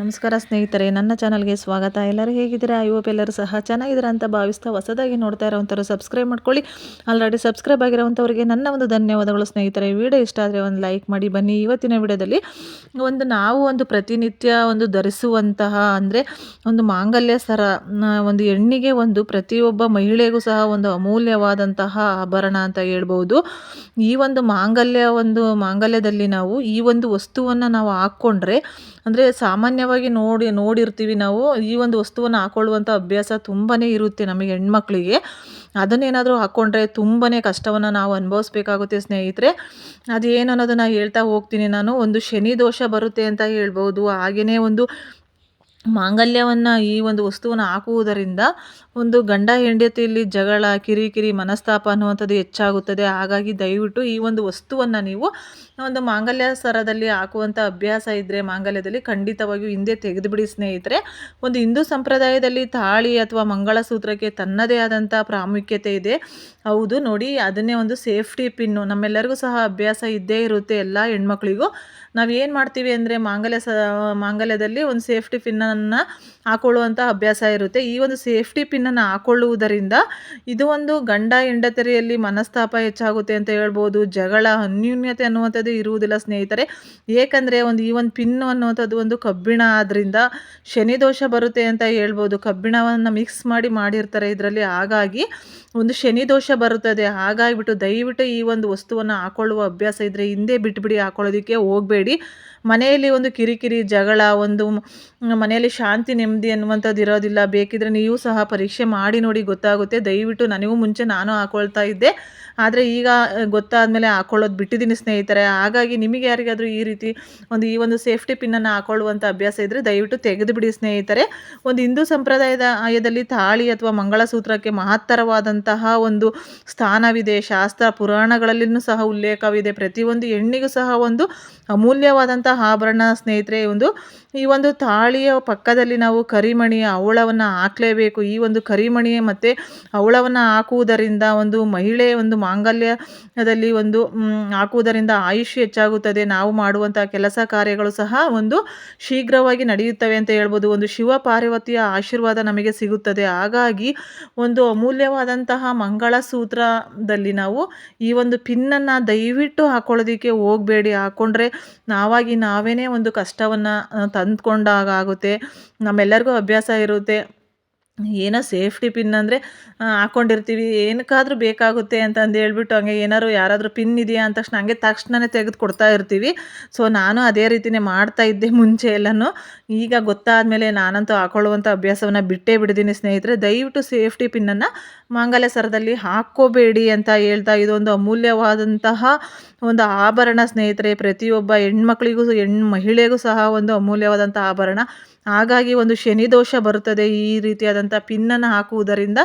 ನಮಸ್ಕಾರ ಸ್ನೇಹಿತರೆ, ನನ್ನ ಚಾನಲ್ಗೆ ಸ್ವಾಗತ. ಎಲ್ಲರೂ ಹೇಗಿದ್ದೀರಾ? ಐ ಹೋಪ್ ಎಲ್ಲರೂ ಸಹ ಚೆನ್ನಾಗಿದ್ದೀರಾ ಅಂತ ಭಾವಿಸ್ತಾ ಹೊಸದಾಗಿ ನೋಡ್ತಾ ಇರೋವಂಥವ್ರು ಸಬ್ಸ್ಕ್ರೈಬ್ ಮಾಡ್ಕೊಳ್ಳಿ. ಆಲ್ರೆಡಿ ಸಬ್ಸ್ಕ್ರೈಬ್ ಆಗಿರೋವಂಥವ್ರಿಗೆ ನನ್ನ ಒಂದು ಧನ್ಯವಾದಗಳು ಸ್ನೇಹಿತರೆ. ವಿಡಿಯೋ ಇಷ್ಟ ಆದರೆ ಒಂದು ಲೈಕ್ ಮಾಡಿ, ಬನ್ನಿ. ಇವತ್ತಿನ ವಿಡಿಯೋದಲ್ಲಿ ಒಂದು ನಾವು ಒಂದು ಪ್ರತಿನಿತ್ಯ ಒಂದು ಧರಿಸುವಂತಹ ಅಂದರೆ ಒಂದು ಮಾಂಗಲ್ಯ ಸರ ಒಂದು ಹೆಣ್ಣಿಗೆ ಒಂದು ಪ್ರತಿಯೊಬ್ಬ ಮಹಿಳೆಗೂ ಸಹ ಒಂದು ಅಮೂಲ್ಯವಾದಂತಹ ಆಭರಣ ಅಂತ ಹೇಳ್ಬೋದು. ಈ ಒಂದು ಮಾಂಗಲ್ಯ ಒಂದು ಮಾಂಗಲ್ಯದಲ್ಲಿ ನಾವು ಈ ಒಂದು ವಸ್ತುವನ್ನು ನಾವು ಹಾಕ್ಕೊಂಡ್ರೆ ಅಂದರೆ ಸಾಮಾನ್ಯವಾಗಿ ನೋಡಿ, ನೋಡಿರ್ತೀವಿ ನಾವು. ಈ ಒಂದು ವಸ್ತುವನ್ನು ಹಾಕೊಳ್ಳುವಂಥ ಅಭ್ಯಾಸ ತುಂಬಾ ಇರುತ್ತೆ ನಮಗೆ ಹೆಣ್ಮಕ್ಳಿಗೆ. ಅದನ್ನೇನಾದರೂ ಹಾಕ್ಕೊಂಡ್ರೆ ತುಂಬಾ ಕಷ್ಟವನ್ನು ನಾವು ಅನುಭವಿಸ್ಬೇಕಾಗುತ್ತೆ ಸ್ನೇಹಿತರೆ. ಅದೇನು ಅನ್ನೋದನ್ನು ಹೇಳ್ತಾ ಹೋಗ್ತೀನಿ ನಾನು. ಒಂದು ಶನಿ ದೋಷ ಬರುತ್ತೆ ಅಂತ ಹೇಳ್ಬೋದು. ಹಾಗೆಯೇ ಒಂದು ಮಾಂಗಲ್ಯವನ್ನು ಈ ಒಂದು ವಸ್ತುವನ್ನು ಹಾಕುವುದರಿಂದ ಒಂದು ಗಂಡ ಹೆಂಡತಿಯಲ್ಲಿ ಜಗಳ, ಕಿರಿಕಿರಿ, ಮನಸ್ತಾಪ ಅನ್ನುವಂಥದ್ದು ಹೆಚ್ಚಾಗುತ್ತದೆ. ಹಾಗಾಗಿ ದಯವಿಟ್ಟು ಈ ಒಂದು ವಸ್ತುವನ್ನು ನೀವು ಒಂದು ಮಾಂಗಲ್ಯ ಸರದಲ್ಲಿ ಹಾಕುವಂಥ ಅಭ್ಯಾಸ ಇದ್ದರೆ ಮಾಂಗಲ್ಯದಲ್ಲಿ ಖಂಡಿತವಾಗಿಯೂ ಹಿಂದೆ ತೆಗೆದುಬಿಡಿ ಸ್ನೇಹಿತರೆ. ಒಂದು ಹಿಂದೂ ಸಂಪ್ರದಾಯದಲ್ಲಿ ತಾಳಿ ಅಥವಾ ಮಂಗಳಸೂತ್ರಕ್ಕೆ ತನ್ನದೇ ಆದಂಥ ಪ್ರಾಮುಖ್ಯತೆ ಇದೆ. ಹೌದು, ನೋಡಿ, ಅದನ್ನೇ ಒಂದು ಸೇಫ್ಟಿ ಪಿನ್ನು. ನಮ್ಮೆಲ್ಲರಿಗೂ ಸಹ ಅಭ್ಯಾಸ ಇದ್ದೇ ಇರುತ್ತೆ ಎಲ್ಲ ಹೆಣ್ಮಕ್ಳಿಗೂ. ನಾವು ಏನು ಮಾಡ್ತೀವಿ ಅಂದರೆ, ಮಾಂಗಲ್ಯ ಸ, ಮಾಂಗಲ್ಯದಲ್ಲಿ ಒಂದು ಸೇಫ್ಟಿ ಪಿನ್ನನ್ನು ಹಾಕೊಳ್ಳುವಂಥ ಅಭ್ಯಾಸ ಇರುತ್ತೆ. ಈ ಒಂದು ಸೇಫ್ಟಿ ಪಿನ್ನನ್ನು ಹಾಕೊಳ್ಳುವುದರಿಂದ ಇದು ಒಂದು ಗಂಡ ಹೆಂಡತಿಯರಲ್ಲಿ ಮನಸ್ತಾಪ ಹೆಚ್ಚಾಗುತ್ತೆ ಅಂತ ಹೇಳ್ಬೋದು. ಜಗಳ, ಅನ್ಯೂನ್ಯತೆ ಅನ್ನುವಂಥದ್ದು ಇರುವುದಿಲ್ಲ ಸ್ನೇಹಿತರೆ. ಏಕೆಂದರೆ ಒಂದು ಈ ಒಂದು ಪಿನ್ನು ಅನ್ನುವಂಥದ್ದು ಒಂದು ಕಬ್ಬಿಣ ಆದ್ದರಿಂದ ಶನಿ ದೋಷ ಬರುತ್ತೆ ಅಂತ ಹೇಳ್ಬೋದು. ಕಬ್ಬಿಣವನ್ನು ಮಿಕ್ಸ್ ಮಾಡಿ ಮಾಡಿರ್ತಾರೆ ಇದರಲ್ಲಿ. ಹಾಗಾಗಿ ಒಂದು ಶನಿ ದೋಷ ಬರುತ್ತದೆ. ಹಾಗಾಗಿಬಿಟ್ಟು ದಯವಿಟ್ಟು ಈ ಒಂದು ವಸ್ತುವನ್ನು ಹಾಕೊಳ್ಳುವ ಅಭ್ಯಾಸ ಇದ್ದರೆ ಹಿಂದೆ ಬಿಟ್ಬಿಡಿ, ಹಾಕೊಳ್ಳೋದಕ್ಕೆ ಹೋಗಬೇಡಿ. ಮನೆಯಲ್ಲಿ ಒಂದು ಕಿರಿಕಿರಿ, ಜಗಳ, ಒಂದು ಮನೆಯಲ್ಲಿ ಶಾಂತಿ, ನೆಮ್ಮದಿ ಅನ್ನುವಂಥದ್ದು ಇರೋದಿಲ್ಲ. ಬೇಕಿದ್ರೆ ನೀವು ಸಹ ಪರೀಕ್ಷೆ ಮಾಡಿ ನೋಡಿ ಗೊತ್ತಾಗುತ್ತೆ. ದಯವಿಟ್ಟು ನನಗೂ ಮುಂಚೆ ನಾನು ಹಾಕೊಳ್ತಾ ಇದ್ದೆ. ಆದರೆ ಈಗ ಗೊತ್ತಾದ ಮೇಲೆ ಹಾಕೊಳ್ಳೋದು ಬಿಟ್ಟಿದ್ದೀನಿ ಸ್ನೇಹಿತರೆ. ಹಾಗಾಗಿ ನಿಮಗೆ ಯಾರಿಗಾದರೂ ಈ ರೀತಿ ಒಂದು, ಈ ಒಂದು ಸೇಫ್ಟಿ ಪಿನ್ನನ್ನು ಹಾಕೊಳ್ಳುವಂಥ ಅಭ್ಯಾಸ ಇದ್ದರೆ ದಯವಿಟ್ಟು ತೆಗೆದುಬಿಡಿ ಸ್ನೇಹಿತರೆ. ಒಂದು ಹಿಂದೂ ಸಂಪ್ರದಾಯದ ಆಯದಲ್ಲಿ ತಾಳಿ ಅಥವಾ ಮಂಗಳಸೂತ್ರಕ್ಕೆ ಮಹತ್ತರವಾದಂತಹ ಒಂದು ಸ್ಥಾನವಿದೆ. ಶಾಸ್ತ್ರ ಪುರಾಣಗಳಲ್ಲಿನೂ ಸಹ ಉಲ್ಲೇಖವಿದೆ. ಪ್ರತಿಯೊಂದು ಹೆಣ್ಣಿಗೂ ಸಹ ಒಂದು ಅಮೂಲ್ಯವಾದಂಥ ಆಭರಣ ಸ್ನೇಹಿತರೆ. ಒಂದು, ಈ ಒಂದು ತಾಳಿಯ ಪಕ್ಕದಲ್ಲಿ ನಾವು ಕರಿಮಣಿ ಅವಳವನ್ನು ಹಾಕಲೇಬೇಕು. ಈ ಒಂದು ಕರಿಮಣಿ ಮತ್ತು ಅವಳವನ್ನು ಹಾಕುವುದರಿಂದ ಒಂದು ಮಹಿಳೆ ಒಂದು ಮಾಂಗಲ್ಯದಲ್ಲಿ ಒಂದು ಹಾಕುವುದರಿಂದ ಆಯುಷ್ಯ ಹೆಚ್ಚಾಗುತ್ತದೆ. ನಾವು ಮಾಡುವಂಥ ಕೆಲಸ ಕಾರ್ಯಗಳು ಸಹ ಒಂದು ಶೀಘ್ರವಾಗಿ ನಡೆಯುತ್ತವೆ ಅಂತ ಹೇಳ್ಬೋದು. ಒಂದು ಶಿವ ಪಾರ್ವತಿಯ ಆಶೀರ್ವಾದ ನಮಗೆ ಸಿಗುತ್ತದೆ. ಹಾಗಾಗಿ ಒಂದು ಅಮೂಲ್ಯವಾದಂತಹ ಮಂಗಳಸೂತ್ರದಲ್ಲಿ ನಾವು ಈ ಒಂದು ಪಿನ್ನನ್ನು ದಯವಿಟ್ಟು ಹಾಕೊಳ್ಳೋದಕ್ಕೆ ಹೋಗಬೇಡಿ. ಹಾಕ್ಕೊಂಡ್ರೆ ನಾವಾಗಿ ನಾವೇ ಒಂದು ಕಷ್ಟವನ್ನು ತಂದುಕೊಂಡಾಗುತ್ತೆ ನಮ್ಮೆಲ್ಲರಿಗೂ ಅಭ್ಯಾಸ ಇರುತ್ತೆ. ಏನೋ ಸೇಫ್ಟಿ ಪಿನ್ ಅಂದರೆ ಹಾಕ್ಕೊಂಡಿರ್ತೀವಿ ಏನಕ್ಕಾದರೂ ಬೇಕಾಗುತ್ತೆ ಅಂತಂದು ಹೇಳ್ಬಿಟ್ಟು ಹಂಗೆ ಏನಾದ್ರು ಯಾರಾದರೂ ಪಿನ್ ಇದೆಯಾ ಅಂತ ತಕ್ಷಣ ಹಂಗೆ ತಕ್ಷಣವೇ ತೆಗೆದು ಕೊಡ್ತಾ ಇರ್ತೀವಿ. ಸೊ ನಾನು ಅದೇ ರೀತಿಯೇ ಮಾಡ್ತಾ ಇದ್ದೆ ಮುಂಚೆ ಎಲ್ಲನೂ. ಈಗ ಗೊತ್ತಾದ ಮೇಲೆ ನಾನಂತೂ ಹಾಕೊಳ್ಳುವಂಥ ಅಭ್ಯಾಸವನ್ನು ಬಿಟ್ಟೇ ಬಿಡಿದ್ದೀನಿ ಸ್ನೇಹಿತರೆ. ದಯವಿಟ್ಟು ಸೇಫ್ಟಿ ಪಿನ್ನನ್ನು ಮಾಂಗಲ್ಯ ಸರದಲ್ಲಿ ಹಾಕ್ಕೋಬೇಡಿ ಅಂತ ಹೇಳ್ತಾ ಇದೊಂದು ಅಮೂಲ್ಯವಾದಂತಹ ಒಂದು ಆಭರಣ ಸ್ನೇಹಿತರೆ. ಪ್ರತಿಯೊಬ್ಬ ಹೆಣ್ಮಕ್ಳಿಗೂ ಹೆಣ್ಣು ಮಹಿಳೆಗೂ ಸಹ ಒಂದು ಅಮೂಲ್ಯವಾದಂಥ ಆಭರಣ. ಹಾಗಾಗಿ ಒಂದು ಶನಿ ದೋಷ ಬರುತ್ತದೆ ಈ ರೀತಿಯಾದಂಥ ಪಿನ್ನನ್ನು ಹಾಕುವುದರಿಂದ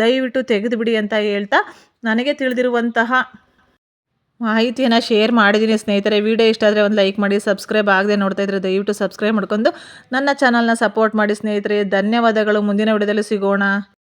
ದಯವಿಟ್ಟು ತೆಗೆದುಬಿಡಿ ಅಂತ ಹೇಳ್ತಾ ನನಗೆ ತಿಳಿದಿರುವಂತಹ ಮಾಹಿತಿಯನ್ನು ಶೇರ್ ಮಾಡಿದ್ದೀನಿ ಸ್ನೇಹಿತರೆ. ವಿಡಿಯೋ ಇಷ್ಟ ಆದರೆ ಒಂದು ಲೈಕ್ ಮಾಡಿ, ಸಬ್ಸ್ಕ್ರೈಬ್ ಆಗದೆ ನೋಡ್ತಾ ಇದ್ದರೆ ದಯವಿಟ್ಟು ಸಬ್ಸ್ಕ್ರೈಬ್ ಮಾಡ್ಕೊಂಡು ನನ್ನ ಚಾನಲ್ನ ಸಪೋರ್ಟ್ ಮಾಡಿ ಸ್ನೇಹಿತರೆ. ಧನ್ಯವಾದಗಳು. ಮುಂದಿನ ವಿಡಿಯೋದಲ್ಲಿ ಸಿಗೋಣ.